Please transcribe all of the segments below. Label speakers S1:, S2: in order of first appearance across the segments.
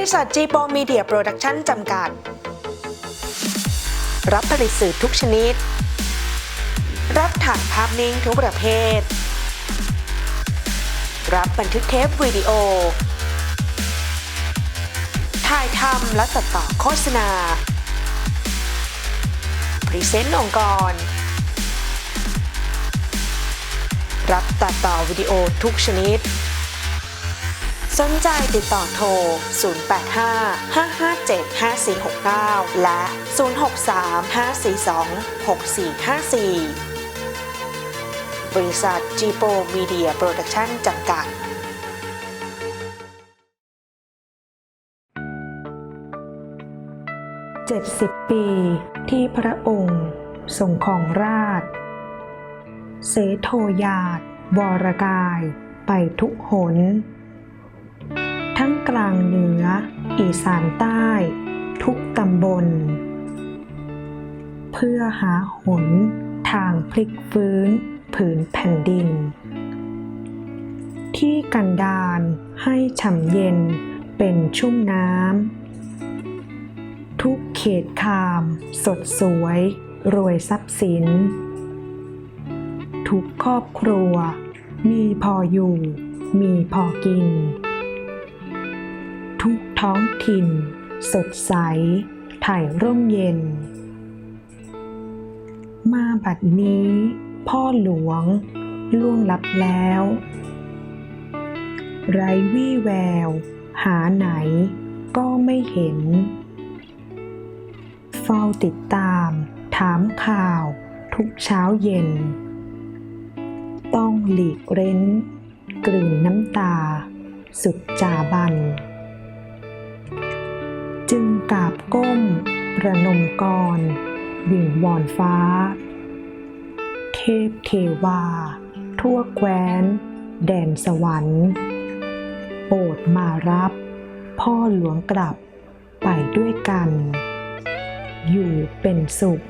S1: ริษัทจีโปมีเดียโปรดักชั่นจำกัด รับผลิตสื่อทุกชนิด รับถ่ายภาพนิ่งทุกประเภท รับบันทึกเทปวิดีโอ ถ่ายทำและตัดต่อโฆษณา พรีเซนต์องค์กร รับตัดต่อวิดีโอทุกชนิด สนใจติดต่อโทร 085 557 5469 และ 063 542 6454 บริษัทจีโปมีเดียโปรดักชั่นจำกัด
S2: 70 ปีที่พระองค์ทรงของราช เสโทยาตวรกายไปทุกหน ทั้งกลางเหนือ อีสานใต้ ทุกตำบล เพื่อหาหนทางพลิกฟื้น ผืนแผ่นดิน ที่กันดานให้ฉ่ำเย็นเป็นชุ่มน้ำทุกเขตคาม สดสวย รวยทรัพย์สิน ทุกครอบครัว มีพออยู่ มีพอกิน ท้องถิ่น สดใส ถ่ายร่มเย็น มาบัดนี้ พ่อหลวง ล่วงลับแล้ว ไรวี่แวว หาไหนก็ไม่เห็น เฝ้าติดตาม ถามข่าว ทุกเช้าเย็น ต้องหลีกเร้น กลืนน้ำตา สุดจาบัน ก้มประนมกรวิงวอนฟ้า เทพเทวา ทั่วแคว้น แดนสวรรค์โปรดมารับ พ่อหลวงกลับไปด้วยกัน อยู่เป็นสุข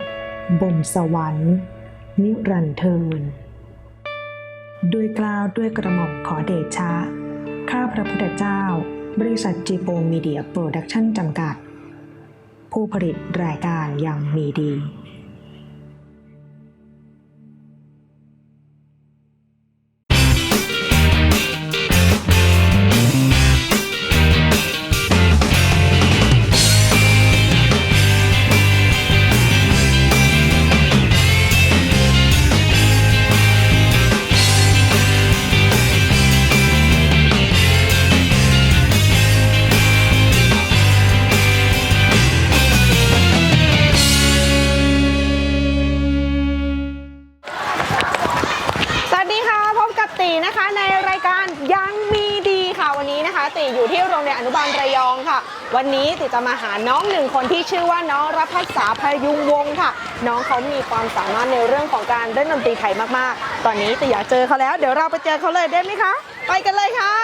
S2: บนสวรรค์ นิรันเทินด้วยกล่าวด้วยกระหม่อมขอเดชะ ข้าพระพุทธเจ้า บริษัทจีโปมีเดียโปรดักชั่นจำกัด ผู้ผลิตรายการยังมีดี
S3: วันนี้ติจะมาหาน้องหนึ่งคนที่ชื่อว่าน้องรัพัษาพยุงวงศ์ค่ะ น้องเขามีความสามารถในเรื่องของการเล่นดนตรีไทยมากๆ ตอนนี้ติอยากเจอเขาแล้ว เดี๋ยวเราไปเจอเขาเลยได้ไหมคะ ไปกันเลยค่ะ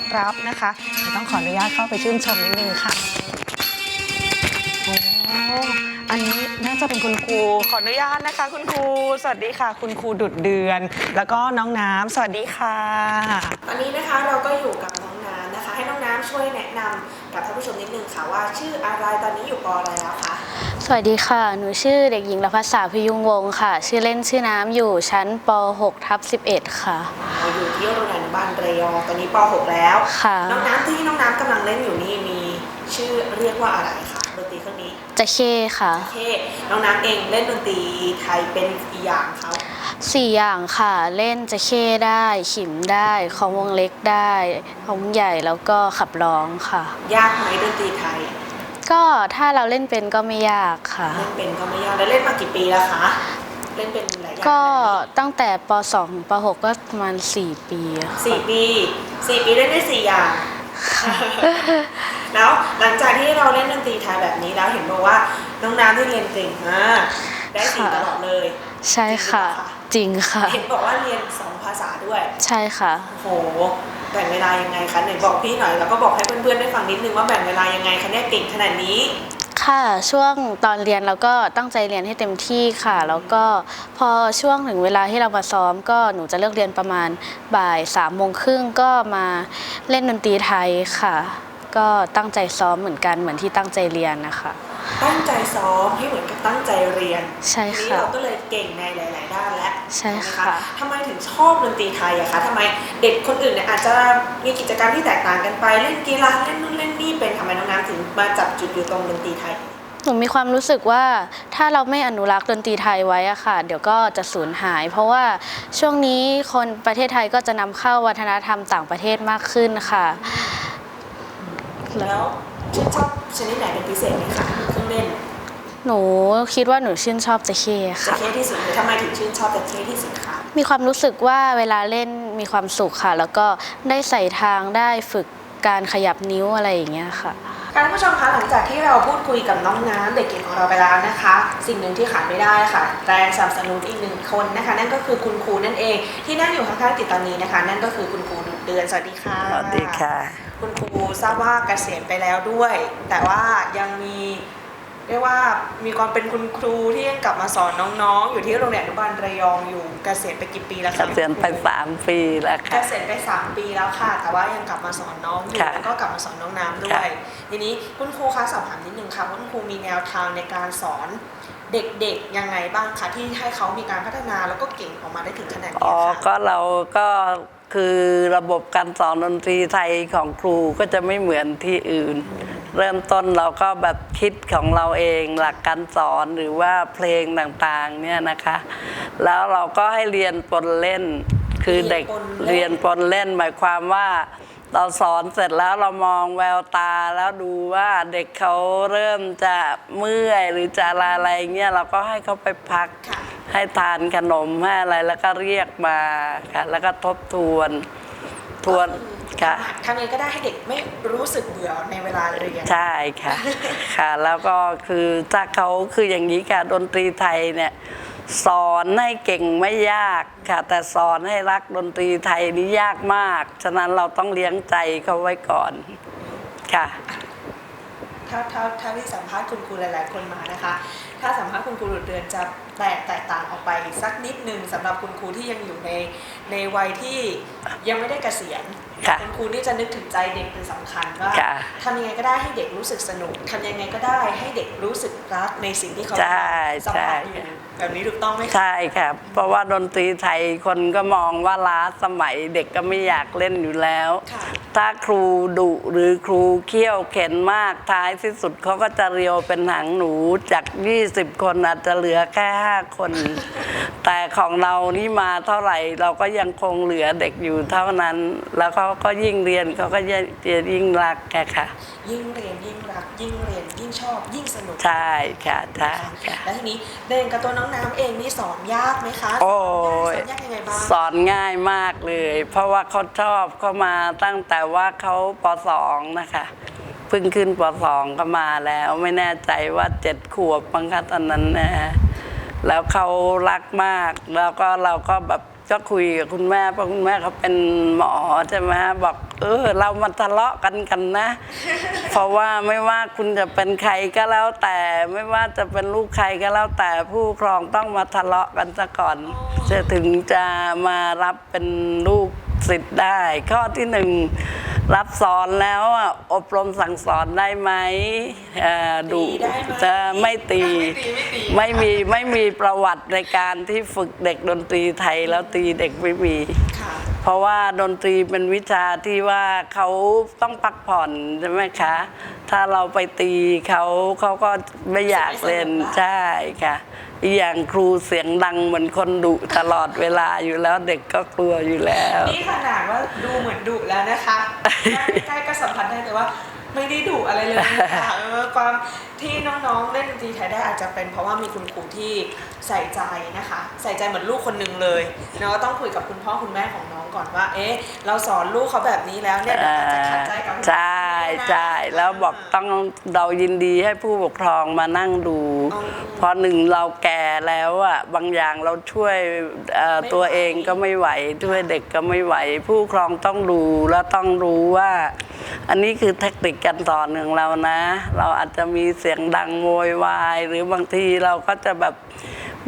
S3: อบรับนะคะเดี๋ยวต้องขออนุญาตเข้าไปชื่นชมนิดนึงค่ะโอ้อันนี้น่าจะเป็นคุณครูขออนุญาตนะคะ คุณครูสวัสดีค่ะ คุณครูดุดเดือน แล้วก็น้องน้ำสวัสดีค่ะ
S1: ตอนนี้นะคะเราก็อยู่กับน้องน้ำนะคะ ให้น้องน้ำช่วยแนะนำ กับท่านผู้ชมนิดนึงค่ะว่า ชื่ออะไรตอนนี้อยู่ปออะไรแล้วคะ
S4: สวัสดีค่ะ หนูชื่อเด็กหญิงรพัสสาพยุงวงศ์ค่ะ ชื่อเล่นชื่อน้ำอยู่ชั้นป .6 ทับ11 ค่ะ
S1: เราอยู่ที่โรงเรียนอนุบาลระยองตอนนี้ป .6 แล้ว
S4: ค่ะ
S1: น้องน้ำที่น้องน้ำกำลังเล่นอยู่นี่มีชื่อเรียกว่าอะไรคะดนตรีเครื่องนี้
S4: จะเข้ค่ะ
S1: โอเคน้องน้ำเองเล่นดนตรีไทยเป็นอีกอย่างเขา
S4: สี่อย่างค่ะเล่นจะเข้ได้ขิมได้ของวงเล็กได้ของวงใหญ่แล้วก็ขับร้องค่ะ
S1: ยากไหมดนตรีไทย
S4: ก็ถ้าเราเล่นเป็นก็ไม่ยากค่ะ
S1: เล่นเป็นก็ไม่ยากแล้วเล่นมากี่ปีแล้วคะเล่นเป็นหลาย
S4: ก็ตั้งแต่ป .2 ถึงป .6 ก็ประมาณ4ปีอะค่ะ
S1: สี่ปีสี่ปีเล่นได้สี่อย่าง แล้วหลังจากที่เราเล่นดนตรีไทยแบบนี้แล้วเห็นบอกว่าน้องน้ำที่เรียนเก่งมาก ได้สี่ตลอดเลย
S4: ใช่ค่ะ จริงค่ะ
S1: เห็นบอกว่าเรียนสองภาษาด้วย
S4: ใช่ค่ะ
S1: โอ้โห แบ่งเวลายังไงคะไหนบอกพี่หน่อย แล้วก็บอกให้เพื่อนๆได้ฟังนิดนึงว่าแบ่งเวลายังไงคะเนี่ยเก่งขนาดนี้
S4: ค่ะช่วงตอนเรียนเราก็ตั้งใจเรียนให้เต็มที่ค่ะ แล้วก็พอช่วงถึงเวลาที่เรามาซ้อม ก็หนูจะเลิกเรียนประมาณบ่ายสามโมงครึ่งก็มาเล่นดนตรีไทยค่ะ ก็ตั้งใจซ้อมเหมือนกันเหมือนที่ตั้งใจเรียนนะคะ
S1: ตั้งใจซ้อมให้เหมือนกับตั้งใจเรียน
S4: ใช่
S1: ทีนี้
S4: ค่ะ
S1: เราก็เลยเก่งในหลาย ๆ ด้านแล้ว
S4: ใช่
S1: ไหม
S4: ค่ะ
S1: ทำไมถึงชอบดนตรีไทยอะคะทำไมเด็กคนอื่นเนี่ยอาจจะมีกิจกรรมที่แตกต่างกันไป เล่นกีฬาเล่นนู่นเล่นนี่เป็นทำไมน้องน้ำถึงมาจับจุดอยู่ตรงดนตรีไทย
S4: หนูมีความรู้สึกว่าถ้าเราไม่อนุรักษ์ดนตรีไทยไว้อะค่ะ เดี๋ยวก็จะสูญหาย เพราะว่าช่วงนี้คนประเทศไทยก็จะนำเข้าวัฒนธรรมต่างประเทศมากขึ้นค่ะ
S1: แล้วชื่นชอบชนิดไหนเป็นพิเศษไหมคะ เครื่องเล่น
S4: หนูคิดว่าหนูชื่นชอบจะเข้
S1: จะ
S4: ค่ะ
S1: เท่ที่สุดหรือทำไมถึงชื่นชอบแต่เท่ที่สุดคะ
S4: มีความรู้สึกว่าเวลาเล่นมีความสุขค่ะ แล้วก็ได้ใส่ทางได้ฝึกการขยับนิ้วอะไรอย่างเงี้ยค่ะ
S1: ค่ะท่านผู้ชมคะหลังจากที่เราพูดคุยกับน้องน้ำเด็กเก่งของเราไปแล้วนะคะ สิ่งหนึ่งที่ขาดไม่ได้ค่ะ แรงสนับสนุนอีกหนึ่งคนนะคะ นั่นก็คือคุณครูนั่นเอง ที่นั่งอยู่ข้างๆติดตอนนี้นะคะ นั่นก็คือคุณครูดุจเดือนสวัสดีค่ะ
S5: สวัสดีค่ะ
S1: คุณครูทราบว่าเกษียณไปแล้วด้วย แต่ว่ายังมี เรียกว่ามีความเป็นคุณครูที่ยังกลับมาสอนน้องๆ อยู่ที่โรงเรียนอนุบาลระยองอยู่เกษียณไปกี่ปีแล้ว
S5: เก
S1: คะ
S5: ษียณไปสามปีแล้ว
S1: เก
S5: ค่ะ
S1: ษียณไปสามปีแล้วค่ะ แต่ว่ายังกลับมาสอนน้องอยู่
S5: ค่ะ
S1: แล้วก็กลับมาสอนน้องน้ำด้ว
S5: ค่ะ
S1: ยทีนี้คุณครูคะสอบถามนิดนึงค่ะว่าคุณครูมีแนวทางในการสอนเด็กๆยังไงบ้างคะที่ให้เขามีการพัฒนาแล้วก็เก่งออกมาได้ถึงขนาดนี้
S5: อ๋อ
S1: ค่ะ
S5: ก็เราก็คือระบบการสอนดนตรีไทยของครูก็จะไม่เหมือนที่อื่น เริ่มต้นเราก็แบบคิดของเราเองหลักการสอนหรือว่าเพลงต่างๆเนี่ยนะคะ แล้วเราก็ให้เรียนปนเล่น คือเด็กเรียนปนเล่น หมายความว่าเราสอนเสร็จแล้วเรามองแววตาแล้วดูว่าเด็กเขาเริ่มจะเมื่อยหรือจะอะไรอะไรเงี้ยเราก็ให้เขาไปพัก
S1: ค่ะ
S5: ให้ทานขนมให้อะไรแล้วก็เรียกมาค่ะแล้วก็ทบทวนทวน ค่ะ
S1: ทำยังไงก็ได้ให้เด็กไม่รู้สึกเบื่อในเวลาเรียน
S5: ใช่ค่ะ ค่ะ แล้วก็คือถ้าเขาคืออย่างนี้ค่ะดนตรีไทยเนี่ยสอนให้เก่งไม่ยากค่ะ แต่สอนให้รักดนตรีไทยนี่ยากมาก ฉะนั้นเราต้องเลี้ยงใจเขาไว้ก่อนค่ะ
S1: ถ้าถ้าถ้าที่สัมภาษณ์คุณครูหลาย ๆ คนมานะคะ ถ้าสัมภาษณ์คุณครูดุจเดือนจะแตกแตกต่างออกไปสักนิดนึงสำหรับคุณครูที่ยังอยู่ในในวัยที่ยังไม่ได้เกษียณ
S5: ค่ะ
S1: ณครูนี่จะนึกถึงใจเด็กเป็นสำคัญว่า
S5: ค่ะ
S1: ทำยังไงก็ได้ให้เด็กรู้สึกสนุกทำยังไงก็ได้ให้เด็กรู้สึกรักในสิ่งที่เขา
S5: ใช่
S1: สัมผัสอยู่แบบนี้ถูกต้องไหมคะ
S5: ใช่ค่ะเพราะว่าดนตรีไทยคนก็มองว่าล้าสมัยเด็กก็ไม่อยากเล่นอยู่แล้ว
S1: ค่ะ
S5: ถ้าครูดุหรือครูเคี่ยวเข็นมากท้ายที่สุดเขาก็จะเรียวเป็นหางหนูจาก 20 คนอาจจะเหลือแค่ 5 คน แต่ของเรานี่มาเท่าไหร่เราก็ยังคงเหลือเด็กอยู่เท่านั้นแล้วเขาก็ยิ่งเรียนเขาก็ยิ่งรักแค่ค่ะ
S1: ยิ่งเรียนยิ่งรักยิ่งเรียนยิ่งชอบยิ่งสนุก
S5: ใช่ค่ะใช่ค่ะ
S1: แล้วทีนี้เรียนกับตัวน้องน้ำเองนี่สอนยากไหมคะ
S5: โอ้ย
S1: สอนยากยังไงบ้าง
S5: สอนง่ายมากเลย เพราะว่าเขาชอบเขามาตั้งแต่ว่าเขาปสองนะคะเพิ่งขึ้นปสองก็มาแล้ว ไม่แน่ใจว่าเจ็ดขวบบังคะตอนนั้นนะฮะแล้วเขารักมาก แล้วก็เราก็แบบ ก็คุยกับคุณแม่เพราะคุณแม่เขาเป็นหมอใช่ไหมฮะบอก เออ เรามาทะเลาะกันกันนะ เพราะว่าไม่ว่าคุณจะเป็นใครก็แล้วแต่ไม่ว่าจะเป็นลูกใครก็แล้วแต่ผู้ปกครองต้องมาทะเลาะกันซะก่อน จะถึงจะมารับเป็นลูกศิษย์ได้ ข้อที่หนึ่ง รับสอนแล้วอะอบรมสั่งสอนได้ไหมเอ่อดุ
S1: ตีได้ไหม
S5: จะไม่ตี
S1: ไม่ตีไม่ตี
S5: ไม่มีไม่มีประวัติในการที่ฝึกเด็กดนตรีไทยแล้วตีเด็กไม่มี
S1: ค่ะ
S5: เพราะว่าดนตรีเป็นวิชาที่ว่าเขาต้องพักผ่อนใช่ไหมคะ ถ้าเราไปตีเขาเขาก็ไม่อยากเล่น
S1: ไม่สนุกละ
S5: ใช่ค่ะอีกอย่างครูเสียงดังเหมือนคนดุตลอดเวลาอยู่แล้วเด็กก็กลัวอยู่แล้ว
S1: นี่ขนาดว่าดูเหมือนดุแล้วนะคะใกล้ๆก็สัมผัสได้แต่ว่า ไม่ได้ดุอะไรเลยค่ะเออความที่น้องๆเล่นดนตรีไทยได้อาจจะเป็นเพราะว่ามีคุณครูที่ใส่ใจนะคะ ใส่ใจเหมือนลูกคนหนึ่งเลยเนาะต้องคุยกับคุณพ่อคุณแม่ของน้องก่อนว่า เอ๊ะ เราสอนลูกเขาแบบนี้แล้วเนี่ยเดี๋ยวอาจจะขัดใจกับคุณพ่อ
S5: ใช่ใช่แล้วบอกต้องเรายินดีให้ผู้ปกครองมานั่งดู
S1: อ๋อ
S5: เพราะหนึ่งเราแก่แล้วอะบางอย่างเราช่วยเอ่อ
S1: ไม่ไหว
S5: ตัวเองก็ไม่ไหวช่วยเด็กก็ไม่ไหว ผู้ปกครองต้องดูแล้วต้องรู้ว่า อันนี้คือเทคนิคการสอนของเรานะ เราอาจจะมีเสียงดังโวยวาย หรือบางทีเราก็จะแบบ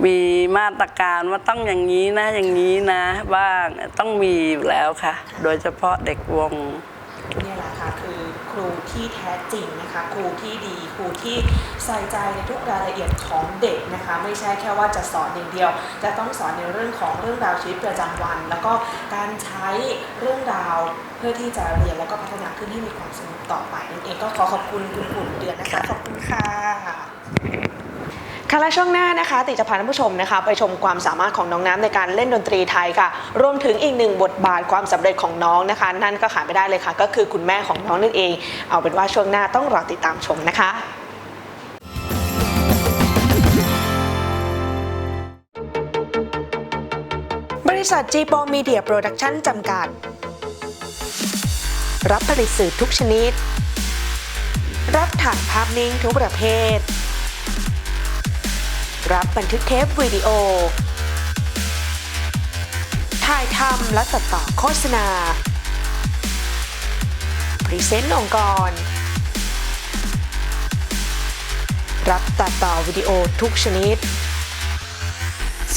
S5: มีมาตรการว่าต้องอย่างนี้นะอย่างนี้นะ บ้างต้องมีอยู่แล้วค่ะ โดยเฉพาะเด็กวง
S1: นี่แหละค่ะคือครูที่แท้จริงนะคะ ครูที่ดี รูที่ใส่ใจในทุกรายละเอียดของเด็กนะคะ ไม่ใช่แค่ว่าจะสอนอย่างเดียว จะต้องสอนในเรื่องของเรื่องราวชีวิตประจำวัน แล้วก็การใช้เรื่องราวเพื่อที่จะเรียนแล้วก็พัฒนาขึ้นให้มีความสนุกต่อไปนั่นเองก็ขอขอบคุณคุณปุ่นเดือนนะคะขอบคุณค่ะ ค่ะและช่วงหน้านะคะ ติจะพาท่านผู้ชมนะคะ ไปชมความสามารถของน้องน้ำในการเล่นดนตรีไทยค่ะ รวมถึงอีกหนึ่งบทบาทความสำเร็จของน้องนะคะ นั่นก็ขาดไม่ได้เลยค่ะ ก็คือคุณแม่ของน้องนั่นเอง เอาเป็นว่าช่วงหน้าต้องรอติดตามชมนะคะ
S6: บริษัท g p o Media Production จำกัด รับผลิตสื่อทุกชนิด รับถ่ายภาพนิ่งทุกประเภท รับบันทึกเทปวิดีโอ ถ่ายทำและตัดต่อโฆษณา พรีเซนต์องค์กร รับตัดต่อวิดีโอทุกชนิด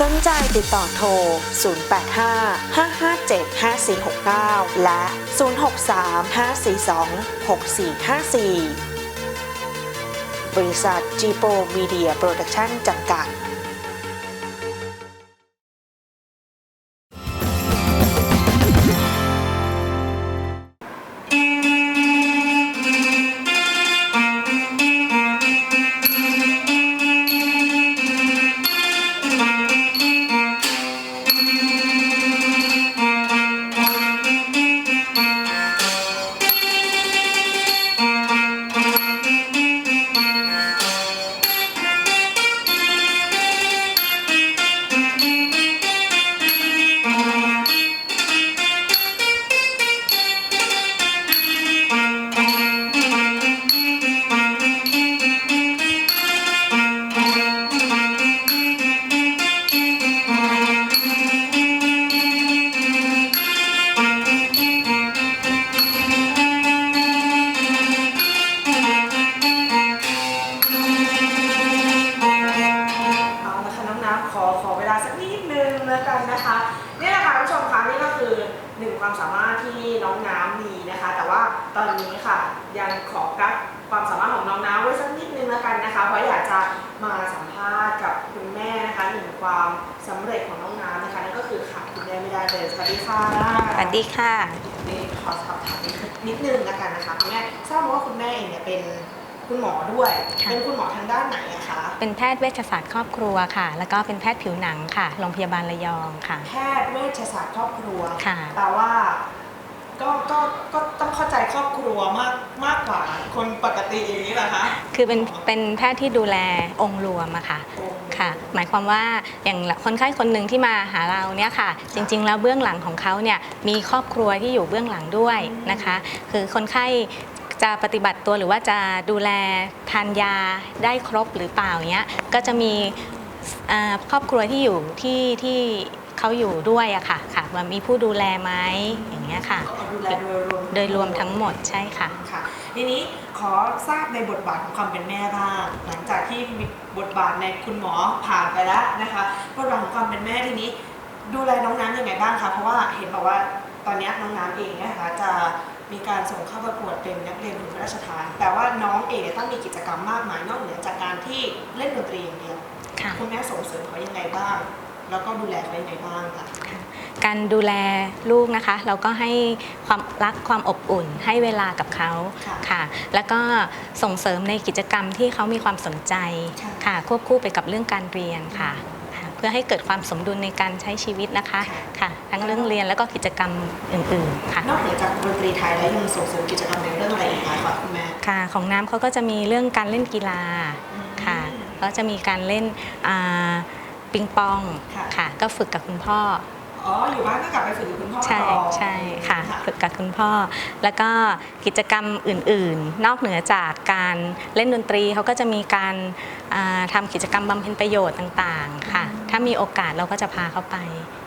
S6: สนใจติดต่อโทร 085 557 5469 และ 063 542 6454 บริษัท g p o Media Production จำกัด
S1: วัสดีค่ะ นี่ขอสอบถามนิดนึงแล้วกันนะคะคุณแม่ทราบมาว่าคุณแม่เองเนี่ยเป็นคุณหมอด้วย
S7: ค่ะ
S1: เป็นคุณหมอทางด้านไหนอะคะ
S7: เป็นแพทย์เวชศาสตร์ครอบครัวค่ะ แล้วก็เป็นแพทย์ผิวหนังค่ะ โรงพยาบาลระยองค่ะ
S1: แพทย์เวชศาสตร์ครอบครัว
S7: ค่ะ
S1: แปลว่าก็ก็ก็ต้องเข้าใจครอบครัวมากมากกว่าคนปกติอย่างนี้เหรอคะ
S7: คือเป็นเป็นแพทย์ที่ดูแลองค์รวมอะค่ะ ค่ะ หมายความว่าอย่างคนไข้คนหนึ่งที่มาหาเราเนี่ยค่ะ จริง ๆ แล้วเบื้องหลังของเขาเนี่ยมีครอบครัวที่อยู่เบื้องหลังด้วยนะคะ คือคนไข้จะปฏิบัติตัวหรือว่าจะดูแลทานยาได้ครบหรือเปล่าเนี้ยก็จะมีอ่าครอบครัวที่อยู่ที่ที่เขาอยู่ด้วยอะค่ะค่ะว่ามีผู้ดูแลไหมอย่างเงี้ยค่ะ
S1: ก็ดูแลโดยรวม
S7: โดยรวมทั้งหมดใช่ค่ะ
S1: ค่ะทีนี้ ขอทราบในบทบาทของความเป็นแม่บ้างหลังจากที่มีบทบาทในคุณหมอผ่านไปแล้วนะคะบทบาทของความเป็นแม่ทีนี้ ดูแลน้องน้ำยังไงบ้างคะเพราะว่าเห็นบอกว่าตอนนี้น้องน้ำเองเนยนะคะจะมีการส่งเข้าประกวดเป็นนักเรียนทุนพระราชทาน แต่ว่าน้องเองเนี่ยต้องมีกิจกรรมมากมายนอกเหนือจากการที่เล่นดนตรีอย่างเดียว
S7: ค่ะ
S1: คุณแม่ส่งเสริมเขายังไงบ้าง แล้วก็ดูแลเขายังไงบ้างคะ
S7: การดูแลลูกนะคะ เราก็ให้ความรักความอบอุ่น ให้เวลากับเขา
S1: ค่ะ
S7: ค่ะแล้วก็ส่งเสริมในกิจกรรมที่เขามีความสนใจ
S1: ค่ะ
S7: ค่ะควบคู่ไปกับเรื่องการเรียนค่ะค่ะเพื่อพื่อให้เกิดความสมดุลในการใช้ชีวิตนะคะค่ะ ทั้งเรื่องเรียนแล้วก็กิจกรรมอื่นๆค่ะ
S1: นอกเหนือจากดนตรีไทยแล้วยังส่งเสริมกิจกรรมในเรื่องอะไรอีกไหมคะคุณแม่
S7: ค่ะ ของน้ำเขาก็จะมีเรื่องการเล่นกีฬาค่ะก็จะมีการเล่นอ่า ปิงปอง
S1: ค่ะ
S7: ค่ะ ก็ฝึกกับคุณพ่อ
S1: อ๋อ อยู่บ้านก็กลับไปฝึกกับคุณพ่อ
S7: ใช่
S1: ต่อ
S7: ใช่ค่ะ ฝึกกับคุณพ่อ แล้วก็กิจกรรมอื่นๆ นอกเหนือจากการเล่นดนตรีเขาก็จะมีการอ่าทำากิจกรรมบำเพ็ญประโยชน์ต่างๆ ค่ะ ถ้ามีโอกาสเราก็จะพาเขาไป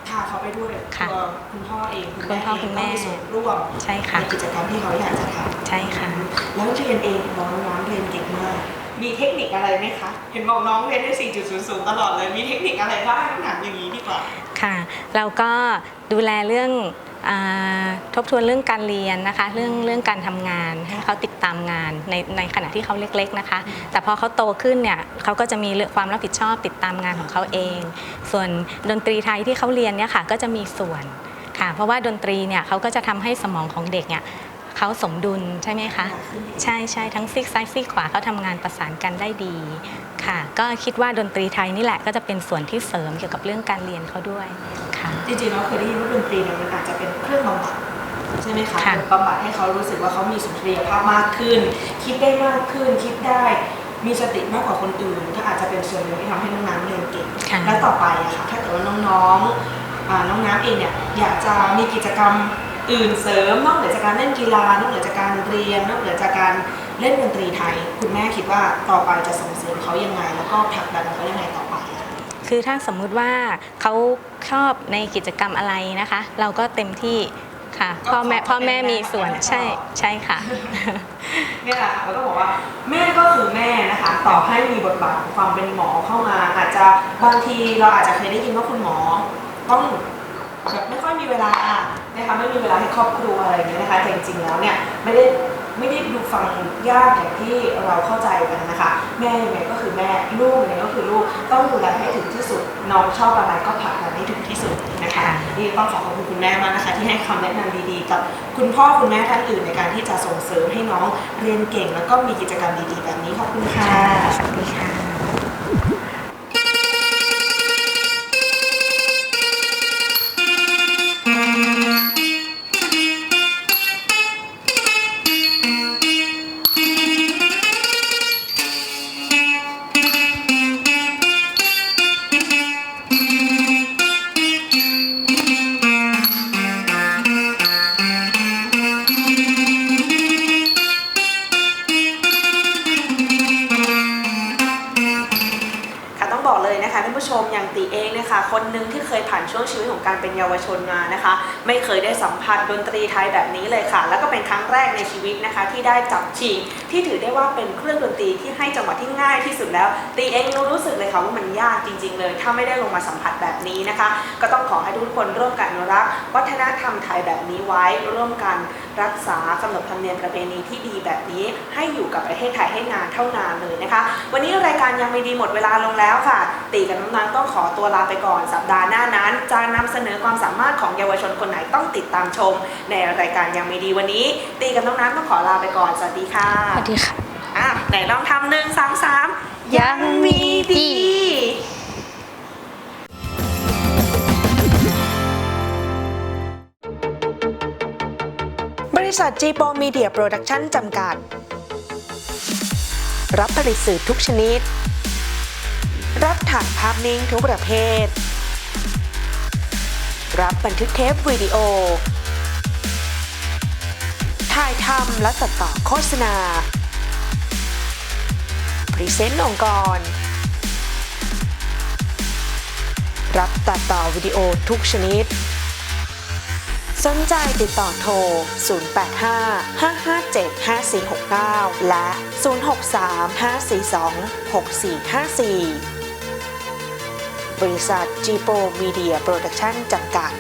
S1: พาเขาไปด้วย
S7: ค่ะ
S1: ตัวคุณพ่อเอง
S7: คุณพ่อคุณแม่
S1: เงก็ส่วนร่วม
S7: ใช่ค่ะ
S1: ในกิจกรรมที่เขาอยากจะทำ
S7: ใช่ค่ะ
S1: แล้วเรียนเองน้องน้องเรียนเก่งมาก มีเทคนิคอะไรไหมคะ เห็นบอกน้องเรียนได้ 4.00 ตลอดเลย มีเทคนิคอะไรบ้างถามอย่างนี้ดีกว่า
S7: ค่ะ เราก็ดูแลเรื่องอาทบทวนเรื่องการเรียนนะคะ เรื่องเรื่องการทำงานให้เขาติดตามงานในในขณะที่เขาเล็ก ๆนะคะ แต่พอเขาโตขึ้นเนี่ยเขาก็จะมีเรื่องความรับผิดชอบติดตามงานของเขาเอง ส่วนดนตรีไทยที่เขาเรียนเนี่ยค่ะก็จะมีส่วนค่ะ เพราะว่าดนตรีเนี่ยเขาก็จะทำให้สมองของเด็กเนี่ย เขาสมดุลใช่ไหมคะ ใช่ใช่ทั้งซีกซ้ายซีกขวาเขาทำงานประสานกันได้ดีค่ะ ก็คิดว่าดนตรีไทยนี่แหละก็จะเป็นส่วนที่เสริมเกี่ยวกับเรื่องการเรียนเขาด้วยค่ะ
S1: จริงๆเราเคยได้ยินว่าดนตรีเนี่ยมันอาจจะเป็นเครื่องบำบัดใช่ไหมคะ
S7: ค่ะ
S1: บำบัดให้เขารู้สึกว่าเขามีสุนทรียภาพมากขึ้น คิดได้มากขึ้น คิดได้มีสติมากกว่าคนอื่น ก็อาจจะเป็นส่วนหนึ่งที่ทำให้น้องน้ำเรียนเก่ง
S7: ค่ะ
S1: และต่อไปอะค่ะถ้าเกิดว่าน้องๆอ่าน้องน้ำเองเนี่ยอยากจะมีกิจกรรม อื่นเสริมนอกเหนือจากการเล่นกีฬานอกเหนือจากการเรียนนอกเหนือจากการเล่นดนตรีไทย คุณแม่คิดว่าต่อไปจะส่งเสริมเขายังไง แล้วก็ผลักดันเขายังไงต่อไปอะ
S7: คือถ้าสมมุติว่าเขาชอบในกิจกรรมอะไรนะคะ เราก็เต็มที่ค่ะ
S1: ก็
S7: พ่อแม่
S1: ขอ
S7: พ่อแม่
S1: เป็นแม่
S7: มีส่วน
S1: ให้พ่อ
S7: ใช่ใช่ค่ะ
S1: เนี่ยแหละค่ะเราก็บอกว่าแม่ก็คือแม่นะคะต่อให้มีบทบาทของความเป็นหมอเข้ามา อาจจะบางทีเราอาจจะเคยได้ยินว่าคุณหมอต้องแบบไม่ค่อยมีเวลา นะคะไม่มีเวลาให้ครอบครัวอะไรอย่างเงี้ยนะคะแต่จริงๆแล้วเนี่ยไม่ได้ไม่ได้ดูฟังยากอย่างที่เราเข้าใจกันนะคะ แม่ยังไงก็คือแม่ลูกยังไงก็คือลูกต้องดูแลให้ถึงที่สุดน้องชอบอะไรก็ผลักดันให้ถึงที่สุดนะคะนี่ต้องขอขอบคุณคุณแม่มากนะคะ ที่ให้คำแนะนำดีๆ กับคุณพ่อคุณแม่ท่านอื่นในการที่จะส่งเสริมให้น้องเรียนเก่ง แล้วก็มีกิจกรรมดีๆ แบบนี้ขอบคุณค่ะ
S7: สวัสดีค่ะ
S1: ค่ะ คะคนหนึ่งที่เคยผ่านช่วงชีวิตของการเป็นเยาวชนมานะคะ ไม่เคยได้สัมผัสดนตรีไทยแบบนี้เลยค่ะ แล้วก็เป็นครั้งแรกในชีวิตนะคะ ที่ได้จับชิงที่ถือได้ว่าเป็นเครื่องดนตรีที่ให้จังหวะที่ง่ายที่สุดแล้ว ตีเองรู้สึกเลยค่ะว่ามันยากจริง ๆ เลย ถ้าไม่ได้ลงมาสัมผัสแบบนี้นะคะ ก็ต้องขอให้ทุกคนร่วมกันอนุรักษ์วัฒนธรรมไทยแบบนี้ไว้ร่วมกันรักษาขนบธรรมเนียมประเพณีที่ดีแบบนี้ ให้อยู่กับประเทศไทยให้นานเท่านานเลยนะคะ วันนี้รายการยังไม่ดีหมดเวลาลงแล้วค่ะ ตีกับน้องๆต้องขอตัวลาไปก่อนสัปดาห์หน้านั้น จะนำเสนอความสามารถของเยาวชนคนไหนต้องติดตามชม ในรายการยังไม่ดีวันนี้ ตีกับน้องน้ำต้องขอลาไปก่อน สวัสดีค่ะ
S4: สวัสดีค่ะ
S1: อะไหนลองทำหนึ่งสองสาม
S4: ยังมีดี
S1: บริษัท g p o Media Production จำกัด รับผลิตสื่อทุกชนิด รับถ่ายภาพนิ่งทุกประเภท รับบันทึกเทปวิดีโอ ถ่ายทำและตัดต่อโฆษณา พรีเซนต์องค์กร รับตัดต่อวิดีโอทุกชนิด สนใจติดต่อโทร 085 557 5469 และ 063 542 6454 บริษัท g p o Media Production จำกัด